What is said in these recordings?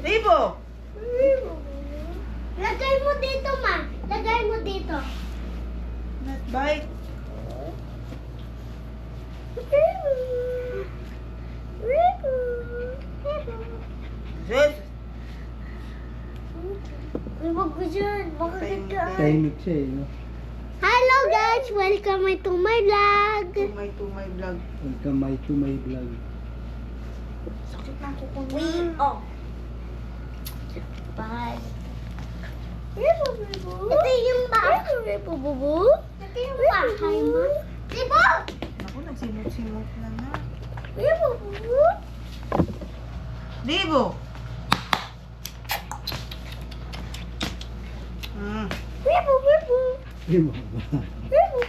Ribo! Lagay mo dito, ma. Lagay mo dito. Not bite. Sus! Uy, wag ko dyan. Baka gagaan. Tahimik siya eh. No? Hello guys! Welcome to my vlog. Tumay tumay vlog. Welcome my to my vlog. Sakit ng kuko niya. oh. Bye. Ito yung bahay. Ito yung bahay mo. Diba? Ako, nagsimot-simot na na. Ribo! Hmm. Diba? Diba? Di mo ba? Diba?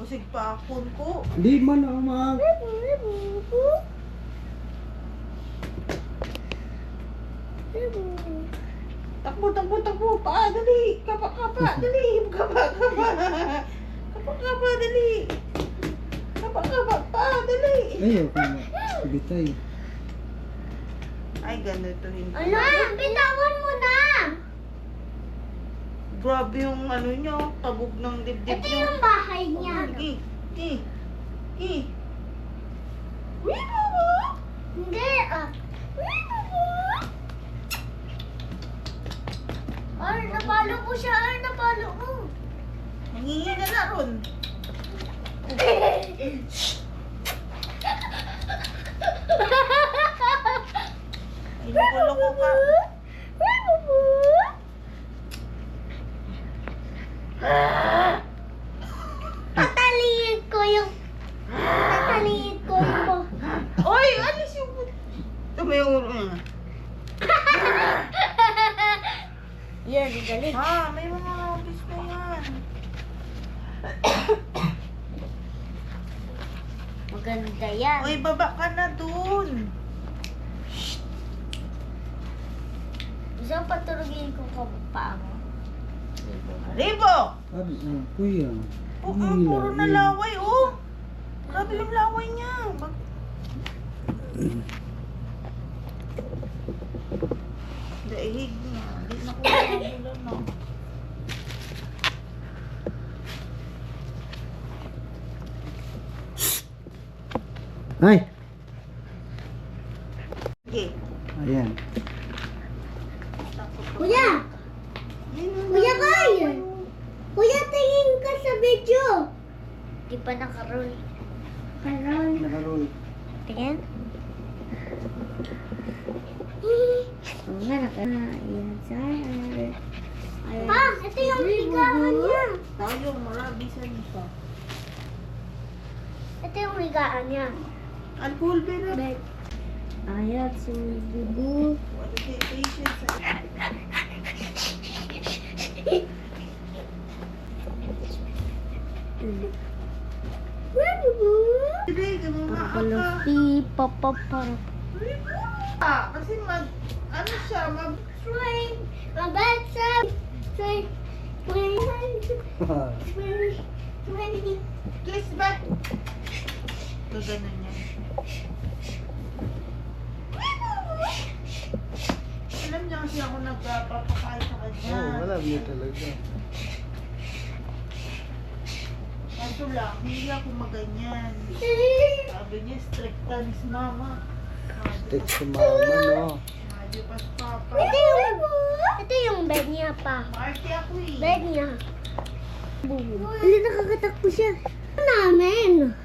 Busig pa akon ko. Di man ako mag... Takbo, takbo, takbo. Paa, dali. Kapa, kapa, dali. Kapa, kapa. Kapa, kapa, dali. Kapa, kapa, paa, dali. Ayaw ko na. Bitay. Ay, ganito hindi. Ano? Bitawan mo na! Grabe yung ano nyo, tabog ng dibdib Ito nyo. yung bahay niya. Ki, ki, ki. Hindi ah. Ay, napalo ko siya. Ay, napalo ko. Nangingi ka na ron. Ay, loko-loko ka. Tataliin ko yung... Tataliin ko yung... Oy, alis yung... Tama yung ulo niya. Yan, galing. Ha, may mga rabies na yan. Maganda yan. Oy, baba ka na dun. Gusto mo patulogin ko ko pa mo? Ribo! Sabi ko, kuya. Oh, ah, nila? puro na laway, oh. Grabe yung laway niya. Bag... Daig na. Di na ko magulan na. Ay! Okay. Ayan. Kuya! Kuya Kay! Kuya, tingin ka sa video. Di pa nakaroon. Karoon. Nakaroll. Tingin. Oo naka... Ayan, sir. Pa, ito yung higaan niya. Tayo, marabisan pa. Ito yung higaan niya. Alcohol ba na? Bet. Ayan, so, bubu. What is it? Patience. Palapi, papa, para. Ah, kasi mag... Ano siya? Mag... Swing, mabasa. Swing, swing, swing, swing. Kiss ba? Ito ganun niya. Alam niya kasi ako nagpapakain sa kanya. Oo, wala niya talaga. Kaso lang, hindi ako maganyan. Sabi niya, strict ni si mama. Take si mama, no? Ito yung, ito yung bed niya pa. Marty ako eh. Bed niya. Hindi nakakatakbo siya. Namin.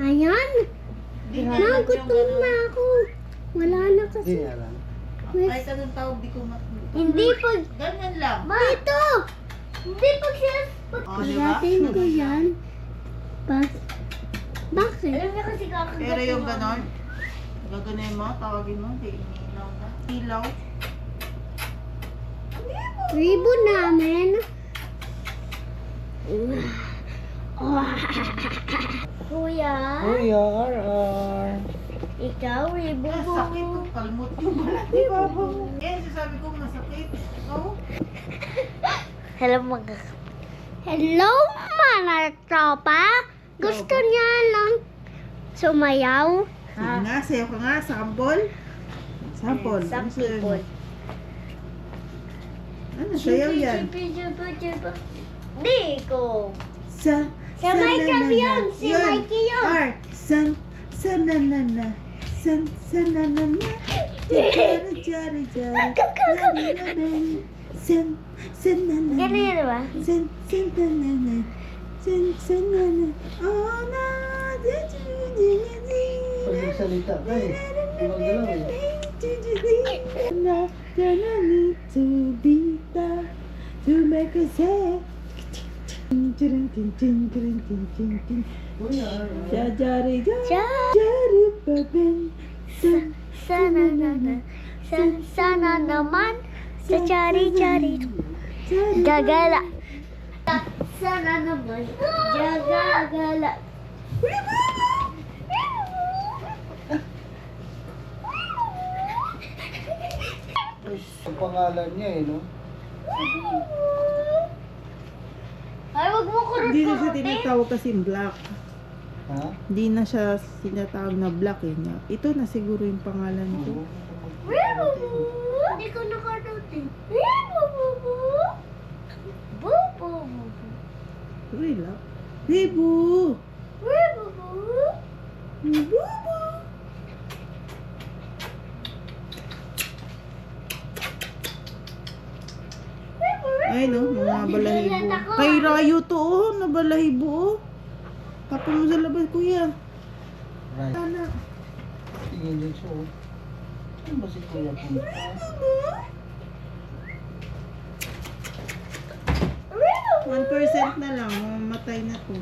Ayan. Alam Nagutom na ako. Wala na Hindi kasi. nga lang. Kahit anong tawag, di ko mat... Hindi pag... Ganyan lang. Dito! Hindi pag siya... Oh? Pagatin ko yan. Bak... Bakit? Alam niya kasi kakagat Pero yung ganon, gaganin mo, tawagin mo, di inilaw na. Ilaw. Ribo namin. Kuya, Kuya, RR. ikaw, ribo Masakit mo. ang kalmot yung balat ni Papa. Eh, sasabi ko masakit. Oh. Hello mga... Hello mga tropa! Gusto niya lang sumayaw? Sige nga, sayo ka nga, sample. Sample. Some Ano people. Ano, sayaw yan. Di ko. Sa, Si Michael yun, si Mikey yun. R, san, sa na na na. San, sa na na na. Jara, jara, jara. Jara, na na. San, san na na na. Ganun yun ba? San, san na na na. San, san na na. Oh, na. di, di, di, di, di. Pag nagsalita ka eh. Gumagalaw eh. Na, na, na, need to be there to make a say. Tin, tin, tin, tin, tin, tin, tin, tin. Uy, R, R. Jajari, Sa, jajari, babin. San, sana naman. Sa, sana naman. Uy, Ang pangalan niya eh, no? Ay, wag mo kurot Hindi na siya tinatawag kasing black. Ha? Hindi na siya tinatawag na black eh. niya. Ito na siguro yung pangalan ko. Hindi ko nakarating. Bubu. Relax. Bibu! Bubu. Bibu! Ay no, mga balahibo. Kay Rayo to oh, na balahibo oh. Tapon mo sa labas kuya. Right. Sana. Tingin din siya oh. Ano ba si Kuya Punta? One percent na lang, mamamatay na to.